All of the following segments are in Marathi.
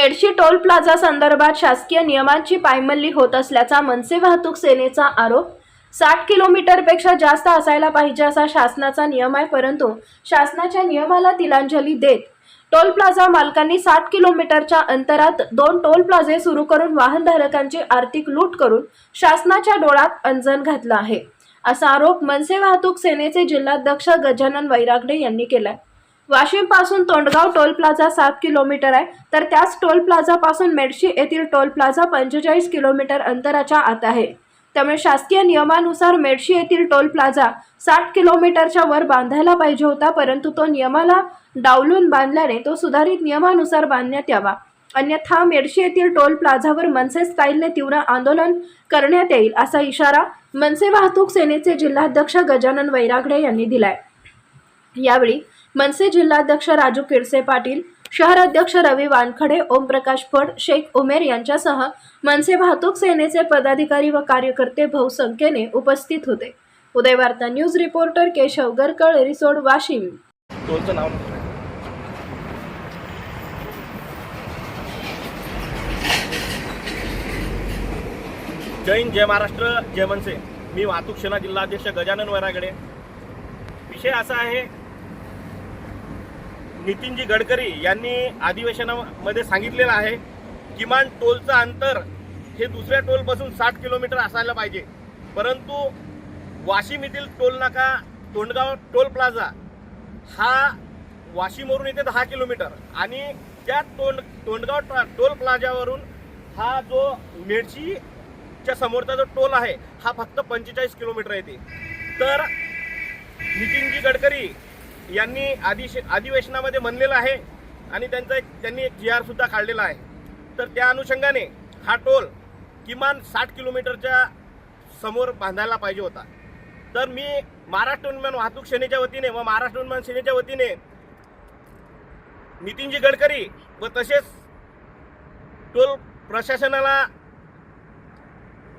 मेडशी टोल प्लाझा संदर्भात शासकीय नियमांची पायमल्ली होत असल्याचा मनसे वाहतूक सेनेचा आरोप. साठ किलोमीटरपेक्षा जास्त असायला पाहिजे असा शासनाचा नियम आहे परंतु शासनाच्या नियमाला तिलांजली देत. टोल प्लाझा मालकांनी साठ किलोमीटरच्या अंतरात दोन टोल प्लाझे सुरू करून वाहनधारकांची आर्थिक लूट करून शासनाच्या डोळ्यात अंजन घातलं आहे. असा आरोप मनसे वाहतूक सेनेचे जिल्हाध्यक्ष गजानन वैरागडे यांनी केलाय. वाशिमपासून तोंडगाव टोल प्लाझा सात किलोमीटर आहे. तर त्याच टोल प्लाझापासून मेडशी येथील टोल प्लाझा पंचेचाळीस किलोमीटर अंतराच्या आत आहे. त्यामुळे शासकीय नियमानुसार मेडशी येथील टोल प्लाझा साठ किलोमीटरच्या वर बांधायला पाहिजे होता परंतु तो नियमाला डावलून बांधल्याने तो सुधारित नियमानुसार बांधण्यात यावा. अन्यथा मेडशी येथील टोल प्लाझावर मनसे स्टाईलने तीव्र आंदोलन करण्यात येईल असा इशारा मनसे वाहतूक सेनेचे जिल्हाध्यक्ष गजानन वैरागडे यांनी दिलाय. यावेळी मनसे जिल्हाध्यक्ष राजू किरसे पाटील शहराध्यक्ष रवी वानखडे ओमप्रकाश फड शेख उमेर यांच्यासह मनसे वाहतूक सेनेचे पदाधिकारी व कार्यकर्ते बहुसंख्येने उपस्थित होते. Udayvarta news reporter Keshav Garkal Risod Washim. Jain जय हिंद जय महाराष्ट्र जय मनसे. मी वाहतूक सेना जिल्हाध्यक्ष गजानन वैरागडे. विषय असा आहे नितीनजी गडकरी यांनी अधिवेशनामध्ये सांगितलेलं आहे किमान टोलचं अंतर हे दुसऱ्या टोलपासून साठ किलोमीटर असायला पाहिजे. परंतु वाशिम येथील टोल नाका तोंडगाव टोल प्लाझा हा वाशिमवरून येते दहा किलोमीटर आणि त्या तोंड तोंडगाव टोल प्लाझावरून हा जो मेडशीच्या समोरचा जो टोल आहे हा फक्त पंचेचाळीस किलोमीटर येते. तर नितीनजी गडकरी यांनी आदिश अधिवेशनामध्ये म्हणलेलं आहे आणि त्यांचा एक त्यांनी एक जी आर सुद्धा काढलेला आहे. तर त्या अनुषंगाने हा टोल किमान साठ किलोमीटरच्या समोर बांधायला पाहिजे होता. तर मी महाराष्ट्र उन्नयन वाहतूक सेनेच्या वतीने व महाराष्ट्र उन्मान सेनेच्या वतीने नितीनजी गडकरी व तसेच टोल प्रशासनाला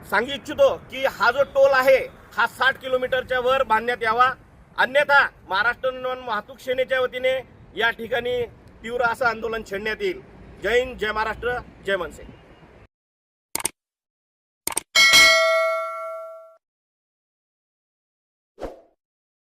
सांगू इच्छितो की हा जो टोल आहे हा साठ किलोमीटरच्या वर बांधण्यात यावा. अन्यथा महाराष्ट्र उन्नयन वाहतूक सेनेच्या वतीने या ठिकाणी तीव्र असं आंदोलन छेडण्यात येईल. जय हिंद जय महाराष्ट्र जय मनसे.